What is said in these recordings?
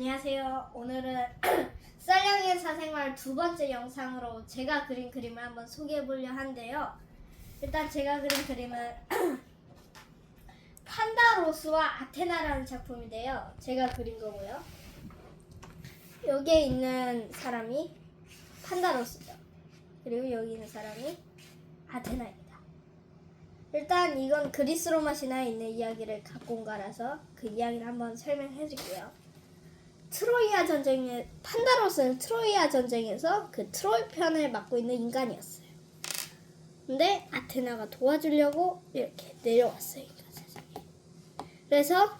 안녕하세요. 오늘은 쌀냥이의 사생활 두 번째 영상으로 제가 그린 그림을 한번 소개해 보려 하는데요. 일단 제가 그린 그림은 판다로스와 아테나라는 작품인데요. 제가 그린 거고요. 여기에 있는 사람이 판다로스죠. 그리고 여기 있는 사람이 아테나입니다. 일단 이건 그리스 로마 신화에 있는 이야기를 갖고 온 거라서 그 이야기를 한번 설명해 드릴게요. 트로이아 전쟁에 판다로스는 트로이아 전쟁에서 그 트로이 편을 맡고 있는 인간이었어요. 근데 아테나가 도와주려고 이렇게 내려왔어요. 그래서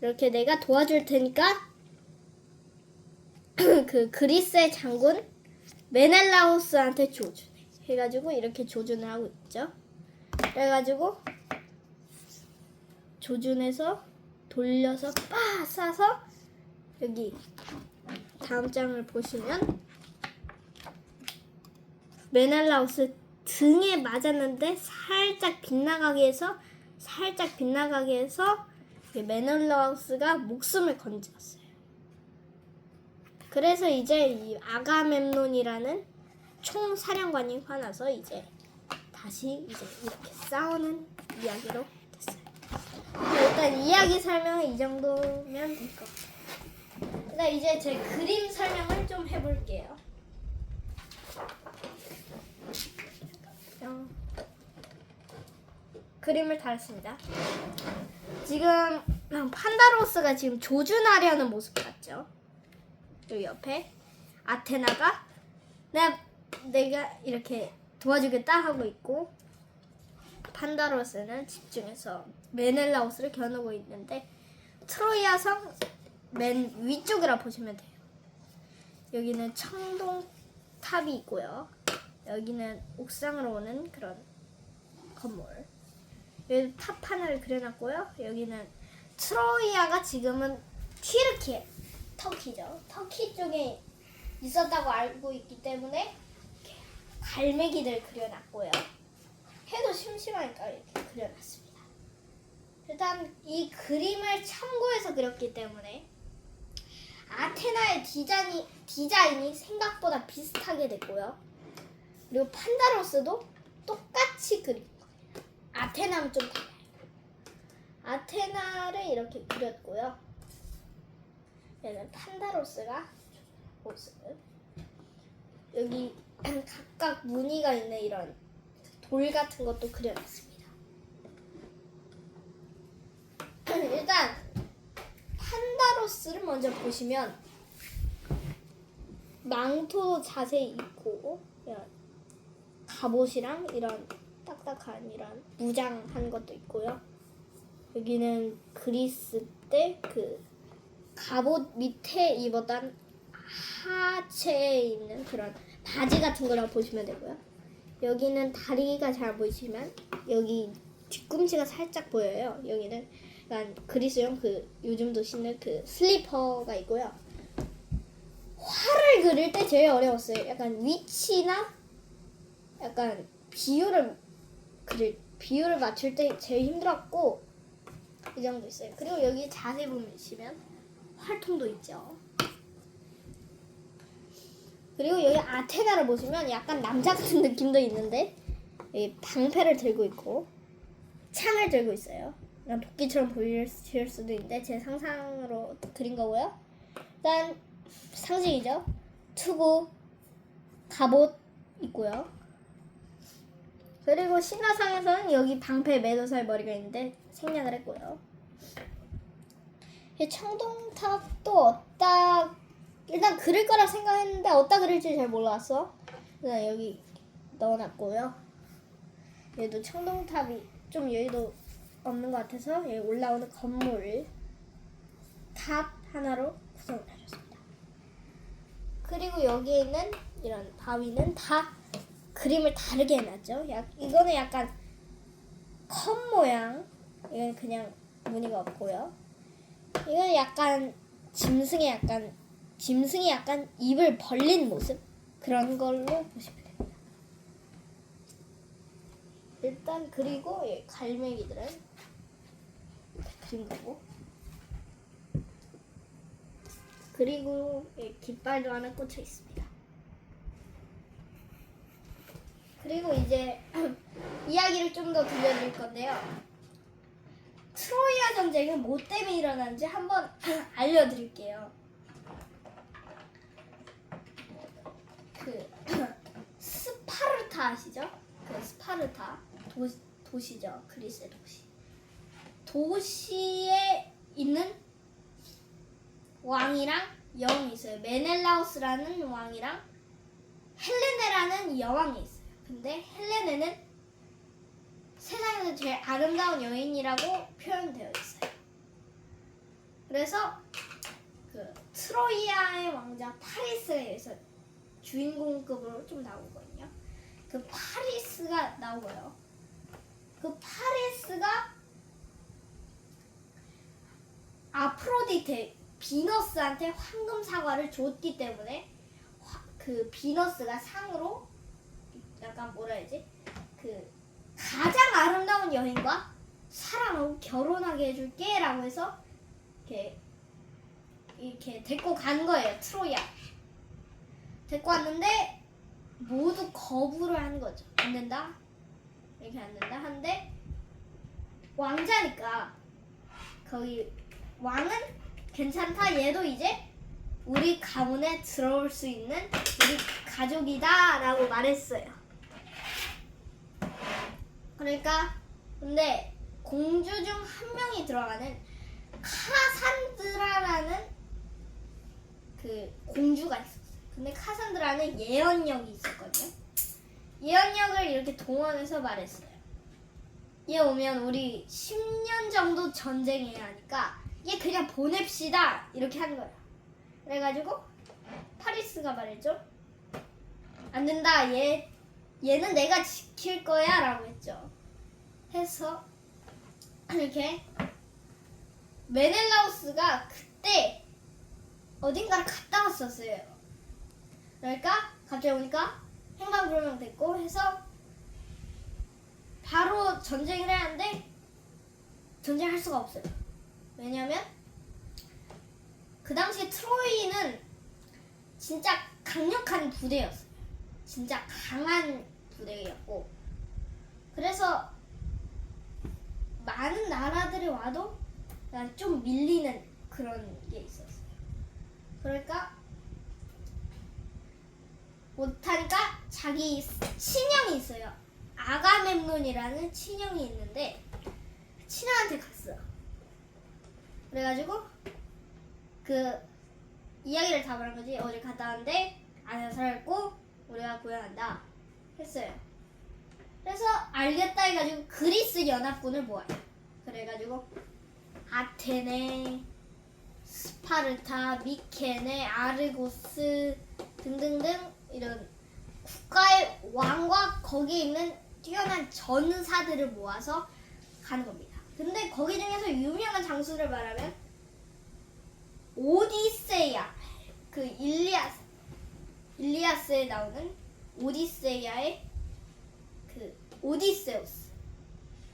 이렇게 내가 도와줄 테니까 그 그리스의 장군 메넬라우스한테 조준해. 해가지고 이렇게 조준을 하고 있죠. 그래가지고 조준해서 돌려서 빠 싸서 여기 다음 장을 보시면 메넬라우스 등에 맞았는데 살짝 빗나가게 해서 살짝 빗나가게 해서 이 메넬라우스가 목숨을 건졌어요. 그래서 이제 이 아가멤논이라는 총사령관이 화나서 이제 다시 이제 이렇게 싸우는 이야기로 됐어요. 일단 이야기 설명은 이 정도면 될 것 같아요. 일단 이제 제 그림 설명을 좀 해볼게요. 어, 그림을 달았습니다. 지금 판다로스가 지금 조준하려는 모습 같죠? 여기 옆에 아테나가 내가, 내가 이렇게 도와주겠다 하고 있고 판다로스는 집중해서 메넬라우스를 겨누고 있는데 트로이아 성 맨 위쪽이라 보시면 돼요. 여기는 청동 탑이 있고요. 여기는 옥상으로 오는 그런 건물. 여기 탑 하나를 그려놨고요. 여기는 트로이아가 지금은 튀르키예, 터키죠. 터키 쪽에 있었다고 알고 있기 때문에 갈매기들 그려놨고요. 해도 심심하니까 이렇게 그려놨습니다. 일단 이 그림을 참고해서 그렸기 때문에 아테나의 디자인이, 디자인이 생각보다 비슷하게 됐고요. 그리고 판다로스도 똑같이 거예요. 아테나는 좀 달라요. 아테나를 이렇게 그렸고요. 얘는 판다로스가 모습. 여기 각각 무늬가 있는 이런 돌 같은 것도 그려놨습니다. 일단 판다로스를 먼저 보시면 망토 자세히 입고 이런 갑옷이랑 이런 딱딱한 이런 무장한 것도 있고요. 여기는 그리스 때 그 갑옷 밑에 입었던 하체에 있는 그런 바지 같은 거라고 보시면 되고요. 여기는 다리가 잘 보이시면 여기 뒤꿈치가 살짝 보여요. 여기는 약간 그리스용 그 요즘도 신는 그 슬리퍼가 있고요. 활을 그릴 때 제일 어려웠어요. 약간 위치나 약간 비율을 그릴 비율을 맞출 때 제일 힘들었고 이 정도 있어요. 그리고 여기 자세히 보시면 활통도 있죠. 그리고 여기 아테나를 보시면 약간 남자 같은 느낌도 있는데 이 방패를 들고 있고 창을 들고 있어요. 그냥 도끼처럼 보일 수도 있는데 제 상상으로 그린 거고요. 일단 상징이죠. 투구, 갑옷 있고요. 그리고 신화상에서는 여기 방패 매도사의 머리가 있는데 생략을 했고요. 이 청동탑도 어디다 일단 그릴 거라 생각했는데 어디다 그릴지 잘 몰랐어. 그래서 여기 넣어놨고요. 얘도 청동탑이 좀 여기도 없는 것 같아서 여기 올라오는 건물 탑 하나로 구성을 하셨습니다. 그리고 여기에 있는 이런 바위는 다 그림을 다르게 해놨죠. 약, 이거는 약간 컵 모양, 이건 그냥 무늬가 없고요. 이건 약간 짐승의 약간 짐승이 약간 입을 벌린 모습 그런 걸로 보시면 됩니다. 일단 그리고 이 갈매기들은 그린 거고 그리고 이 깃발도 하나 꽂혀 있습니다. 그리고 이제 이야기를 좀 더 들려드릴 건데요. 트로이아 전쟁은 뭐 때문에 일어났는지 한번 알려드릴게요. 그 스파르타 아시죠? 그 스파르타 도, 도시죠. 그리스의 도시. 도시에 있는 왕이랑 여왕이 있어요. 메넬라우스라는 왕이랑 헬레네라는 여왕이 있어요. 근데 헬레네는 세상에서 제일 아름다운 여인이라고 표현되어 있어요. 그래서 그 트로이아의 왕자 파리스에서 주인공급으로 좀 나오거든요. 그 파리스가 나오고요. 그 파리스가 아프로디테 비너스한테 황금 사과를 줬기 때문에 화- 그 비너스가 상으로 약간 뭐라 해야지? 그 가장 아름다운 여인과 사랑하고 결혼하게 해줄게라고 해서 이렇게 이렇게 데리고 간 거예요 트로이아. 데리고 왔는데 모두 거부를 한 거죠. 안 된다? 이렇게 안 된다? 한데 왕자니까 거기 왕은 괜찮다. 얘도 이제 우리 가문에 들어올 수 있는 우리 가족이다라고 말했어요. 그러니까 근데 공주 중 한 명이 들어가는 카산드라라는 그 공주가 있었어요. 근데 카산드라는 예언력이 있었거든요. 예언력을 이렇게 동원해서 말했어요. 얘 오면 우리 10년 정도 전쟁해야 하니까 보냅시다 이렇게 한 거야. 그래가지고 파리스가 말했죠. 안 된다 얘 얘는 내가 지킬 거야라고 했죠. 해서 이렇게 메넬라우스가 그때 어딘가를 갔다 왔었어요. 그러니까 갑자기 오니까 행방불명 됐고 해서 바로 전쟁을 해야 하는데 전쟁할 수가 없어요. 왜냐면 그 당시에 트로이는 진짜 강력한 부대였어요. 진짜 강한 부대였고 그래서 많은 나라들이 와도 그냥 좀 밀리는 그런 게 있었어요. 그러니까 못하니까 자기 친형이 있어요. 아가멤논이라는 친형이 있는데 그 친형한테 갔어요. 그래가지고 그 이야기를 다 말한 거지. 어디 갔다 왔는데 안에 살았고 우리가 구현한다 했어요. 그래서 알겠다 해가지고 그리스 연합군을 모아요. 그래가지고 아테네, 스파르타, 미케네, 아르고스 등등등 이런 국가의 왕과 거기에 있는 뛰어난 전사들을 모아서 가는 겁니다. 근데 거기 중에서 유명한 장수를 말하면 오디세야 그 일리아스 일리아스에 나오는 오디세야의 그 오디세우스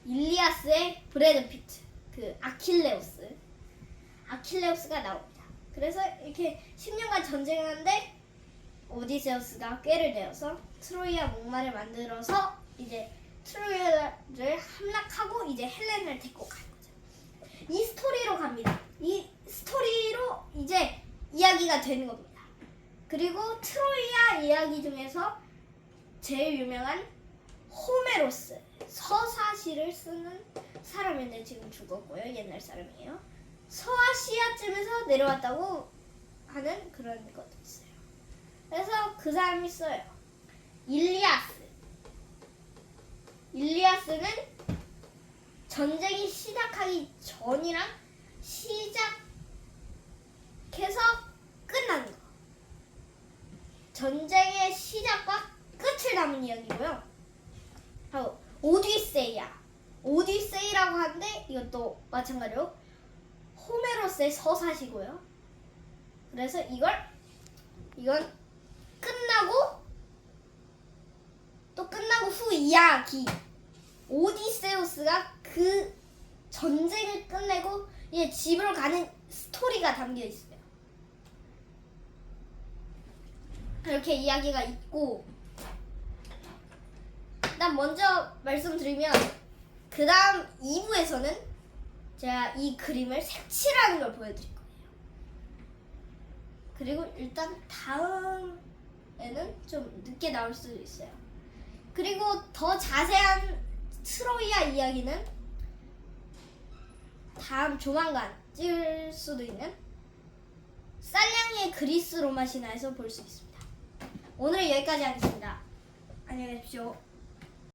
일리아스의 브래드 피트 그 아킬레우스 아킬레우스가 나옵니다. 그래서 이렇게 10년간 전쟁을 하는데 오디세우스가 꾀를 내어서 트로이아 목마를 만들어서 이제 트로이아를 함락하고 이제 헬렌을 데리고 간 거죠. 이 스토리로 갑니다. 이 스토리로 이제 이야기가 되는 겁니다. 그리고 트로이아 이야기 중에서 제일 유명한 호메로스 서사시를 쓰는 사람인데 지금 죽었고요. 옛날 사람이에요. 서아시아쯤에서 내려왔다고 하는 그런 것도 있어요. 그래서 그 사람이 써요. 일리아스. 일리아스는 전쟁이 시작하기 전이랑 시작해서 끝나는 거. 전쟁의 시작과 끝을 담은 이야기고요. 하고 오디세이야. 오디세이라고 하는데 이것도 마찬가지로 호메로스의 서사시고요. 그래서 이걸 이건 끝나고 또 끝나고 후 이야기 오디세우스가 그 전쟁을 끝내고 이제 집으로 가는 스토리가 담겨 있어요. 이렇게 이야기가 있고 일단 먼저 말씀드리면 그 다음 2부에서는 제가 이 그림을 색칠하는 걸 보여드릴 거예요. 그리고 일단 다음에는 좀 늦게 나올 수도 있어요. 그리고 더 자세한 트로이아 이야기는 다음 조만간 찍을 수도 있는 쌀량이의 그리스 로마 신화에서 볼 수 있습니다. 오늘 여기까지 하겠습니다. 안녕히 계십시오.